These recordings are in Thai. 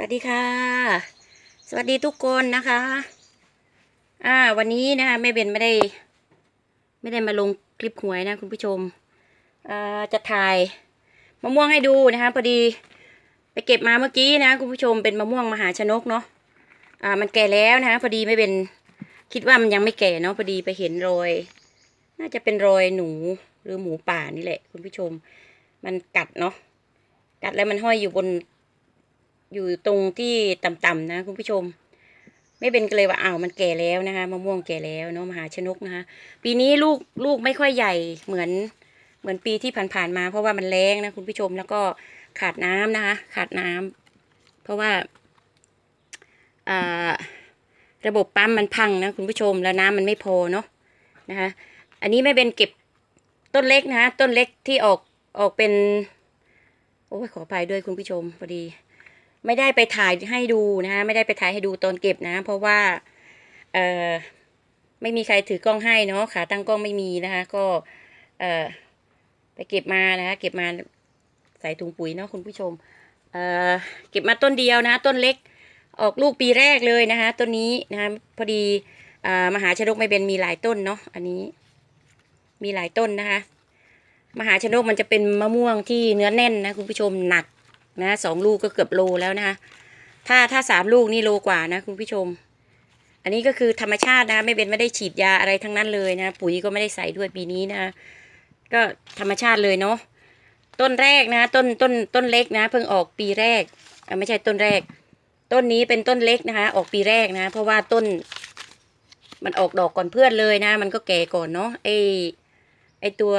สวัสดีค่ะ สวัสดีทุกคนนะคะ อ่า วันนี้นะคะแม่เบนไม่ได้ ไม่ได้มาลงคลิปหวยนะคุณผู้ชมอ่าจะถ่ายมะม่วงให้ดูนะคะพอดีไปเก็บมาเมื่อกี้นะคุณผู้ชมเป็นมะม่วงมหาชนกเนาะอ่ามันแก่แล้วนะคะพอดีไม่เป็นคิดว่ามันยังไม่แก่เนาะพอดีไปเห็นรอย น่าจะเป็นรอยหนูหรือหมูป่านี่แหละ คุณผู้ชม มันกัดเนาะกัดแล้วมันห้อยอยู่บน อยู่ตรงที่ต่ำๆนะคุณผู้ชม ไม่เป็นก็เลยว่าอ้าวมันแก่แล้วนะคะมะม่วงแก่แล้วเนาะมหาชนกนะคะ ปีนี้ลูกลูกไม่ค่อยใหญ่เหมือนเหมือนปีที่ผ่านๆมา เพราะว่ามันแรงนะคุณผู้ชมแล้วก็ขาดน้ำนะคะ ขาดน้ำเพราะว่าอ่าระบบปั๊มมันพังนะคุณผู้ชมแล้วน้ำมันไม่พอเนาะนะคะ อันนี้ไม่เป็นเก็บต้นเล็กนะคะต้นเล็กที่ออกออกเป็น โอ้ยขออภัยด้วยคุณผู้ชมพอดี ไม่ได้ไปถ่ายให้ดูนะคะไม่ได้ไปถ่ายให้ดูตอนเก็บนะ เพราะว่าเออไม่มีใครถือกล้องให้เนาะขาตั้งกล้องไม่มีนะคะ ก็เออไปเก็บมานะคะ เก็บมาใส่ถุงปุ๋ยเนาะคุณผู้ชมเออเก็บมาต้นเดียวนะ ต้นเล็กออกลูกปีแรกเลยนะคะ ต้นนี้นะคะพอดีอมหาชนกไม่เป็นมีหลายต้นเนาะอันนี้ มีหลายต้นนะคะ มหาชนกมันจะเป็นมะม่วงที่เนื้อแน่นนะคุณผู้ชมหนัก นะสองลูกก็เกือบโลแล้วนะคะถ้าถ้าสามลูกนี่โลกว่านะคุณผู้ชม อันนี้ก็คือธรรมชาตินะไม่เป็นไม่ได้ฉีดยาอะไรทั้งนั้นเลยนะ ปุ๋ยก็ไม่ได้ใส่ด้วยปีนี้นะก็ธรรมชาติเลยเนาะต้นแรกนะต้นต้นต้นเล็กนะ เพิ่งออกปีแรกไม่ใช่ต้นแรก ต้นนี้เป็นต้นเล็กนะคะ ออกปีแรกนะ เพราะว่าต้น มันออกดอกก่อนเพื่อนเลยนะ มันก็แก่ก่อนเนาะไอไอตัว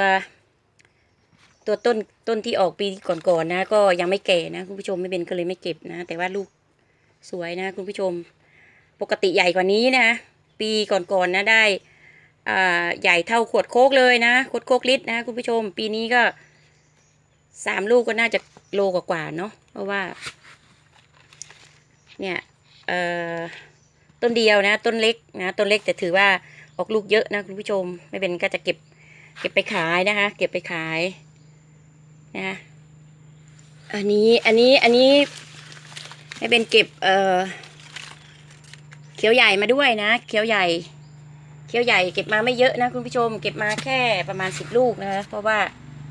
ตัวต้นต้นที่ออกปีก่อนๆนะก็ยังไม่แก่นะคุณผู้ชมไม่เป็นก็เลยไม่เก็บนะ แต่ว่าลูกสวยนะคุณผู้ชม ปกติใหญ่กว่านี้นะ ปีก่อนๆนะได้อ่าใหญ่เท่าขวดโคกเลยนะขวดโคกลิตรนะคุณผู้ชม ปีนี้ก็สามลูกก็น่าจะโลกว่าๆเนาะเพราะว่า เนี่ยเอ่อต้นเดียวนะ ต้นเล็กนะต้นเล็กแต่ถือว่าออกลูกเยอะนะคุณผู้ชม ไม่เป็นก็จะเก็บเก็บไปขายนะคะ เก็บไปขาย นะอันนี้อันนี้อันนี้ให้เป็นเก็บเอ่อเขียวใหญ่มาด้วยนะเขียวใหญ่เขียวใหญ่เก็บมาไม่เยอะนะคุณผู้ชม เก็บมาแค่ประมาณสิบลูกนะคะเพราะว่า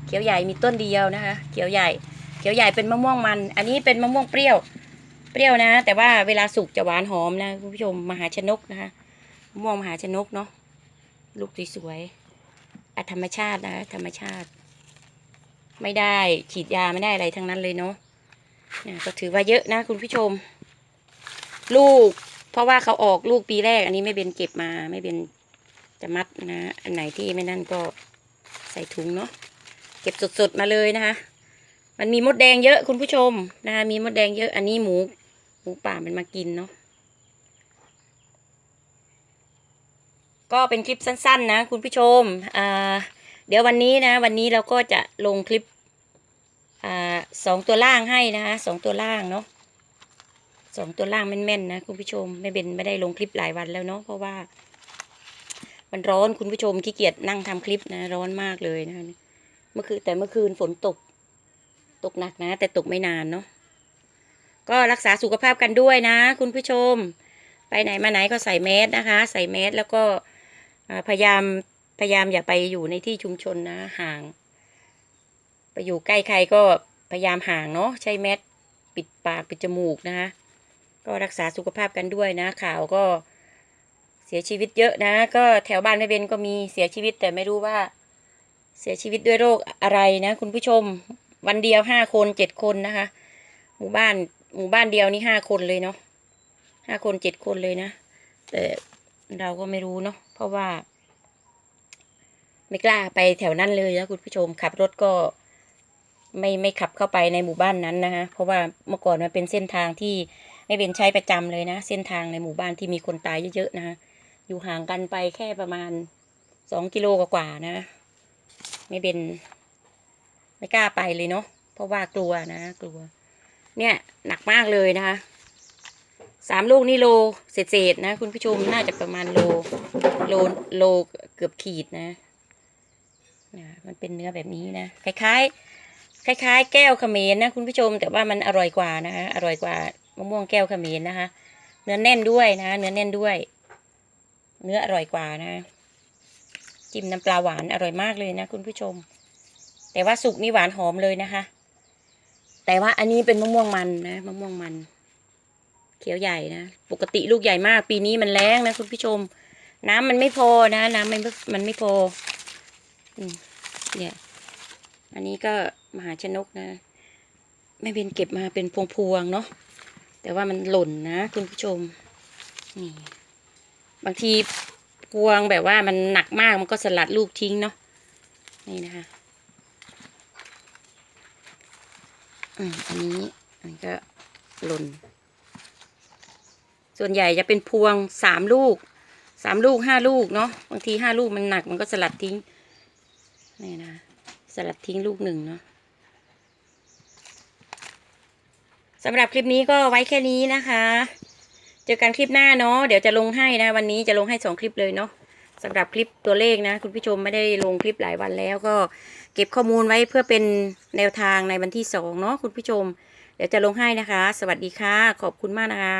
เขียวใหญ่มีต้นเดียวนะคะเขียวใหญ่เขียวใหญ่เป็นมะม่วงมัน อันนี้เป็นมะม่วงเปรี้ยว เปรี้ยวนะ แต่ว่าเวลาสุกจะหวานหอมนะคุณผู้ชมมหาชนกนะคะมะม่วงมหาชนกเนาะลูกสวยๆอะธรรมชาตินะธรรมชาติ ไม่ได้ฉีดยาไม่ได้อะไรทั้งนั้นเลยเนาะเนี่ยก็ถือว่าเยอะนะคุณผู้ชม ลูก เพราะว่าเขาออกลูกปีแรก อันนี้ไม่เป็นเก็บมาไม่เป็นจะมัดนะ อันไหนที่ไม่นั่นก็ใส่ถุงเนาะเก็บสดๆมาเลยนะคะ มันมีมดแดงเยอะคุณผู้ชมนะคะมีมดแดงเยอะอันนี้หมูหมูป่ามันมากินเนาะก็เป็นคลิปสั้น ๆ นะ คุณผู้ชมอ่า เดี๋ยววันนี้นะ วันนี้เราก็จะลงคลิปอ่าสองตัวล่างให้นะคะสองตัวล่างเนาะสองตัวล่างแม่นๆนะคุณผู้ชมไม่เป็นไม่ได้ลงคลิปหลายวันแล้วเนาะเพราะว่า มันร้อนคุณผู้ชมขี้เกียจนั่งทำคลิปนะ ร้อนมากเลยนะเมื่อคืนแต่เมื่อคืนฝนตก ตกหนักนะ แต่ตกไม่นานเนาะก็รักษาสุขภาพกันด้วยนะ คุณผู้ชม ไปไหนมาไหนก็ใส่แมสนะคะ ใส่แมสแล้วก็พยายาม พยายามอย่าไปอยู่ในที่ชุมชนนะห่าง ไปอยู่ใกล้ใครก็พยายามห่างเนาะใช้แมสปิดปากปิดจมูกนะคะก็รักษาสุขภาพกันด้วยนะ ข่าวก็เสียชีวิตเยอะนะ ก็แถวบ้านแม่เบนก็มีเสียชีวิตแต่ไม่รู้ว่า เสียชีวิตด้วยโรคอะไรนะ คุณผู้ชมวันเดียวห้าคนเจ็ดคนนะคะ หมู่บ้านหมู่บ้านเดียวนี่ห้าคนเลยเนาะห้าคนเจ็ดคนเลยนะ แต่เราก็ไม่รู้เนาะเพราะว่า ไม่กล้าไปแถวนั้นเลยนะคุณผู้ชมขับรถก็ไม่ไม่ขับเข้าไปในหมู่บ้านนั้นนะคะเพราะว่าเมื่อก่อนมันเป็นเส้นทางที่ไม่เป็นใช้ประจำเลยนะ เส้นทางในหมู่บ้านที่มีคนตายเยอะๆนะคะอยู่ห่างกันไปแค่ประมาณสองกิโลกว่าๆนะ ไม่เป็น ไม่กล้าไปเลยเนาะเพราะว่ากลัวนะกลัว เนี่ยหนักมากเลยนะคะสามลูกนี่โลเศษๆนะ คุณผู้ชมน่าจะประมาณโลโลโลเกือบขีดนะ นะมันเป็นเนื้อแบบนี้นะคล้ายๆ คล้าย ๆ แก้วขมรนะคุณผู้ชม แต่ว่ามันอร่อยกว่านะคะอร่อยกว่ามะม่วงแก้วขมรนะคะ เนื้อแน่นด้วยนะ เนื้อแน่นด้วย เนื้ออร่อยกว่านะจิ้มน้ำปลาหวานอร่อยมากเลยนะคุณผู้ชม แต่ว่าสุกนี่หวานหอมเลยนะคะ แต่ว่าอันนี้เป็นมะม่วงมันนะมะม่วงมัน เขียวใหญ่นะปกติลูกใหญ่มาก ปีนี้มันแรงนะคุณผู้ชม น้ำมันไม่พอนะ น้ำมันมันไม่พอ เนี่ย อันนี้ก็มหาชนกนะแม่เบนเก็บมาเป็นพวงๆเนาะแต่ว่ามันหล่นนะคุณผู้ชม นี่ บางทีพวงแบบว่ามันหนักมากมันก็สลัดลูกทิ้งเนาะนี่นะคะอืมอันนี้อันนี้ก็หล่น ส่วนใหญ่จะเป็นพวงสามลูกสามลูกห้าลูกเนาะบางทีห้าลูกมันหนักมันก็สลัดทิ้ง นี่นะ สลัดทิ้งลูกหนึ่งเนาะสำหรับคลิปนี้ก็ไว้แค่นี้นะคะ เจอกันคลิปหน้าเนาะเดี๋ยวจะลงให้นะ วันนี้จะลงให้สองคลิปเลยเนาะสำหรับคลิปตัวเลขนะ คุณผู้ชมไม่ได้ลงคลิปหลายวันแล้วก็เก็บข้อมูลไว้เพื่อเป็นแนวทางในวันที่สองเนาะคุณผู้ชม เดี๋ยวจะลงให้นะคะ สวัสดีค่ะ ขอบคุณมากนะคะ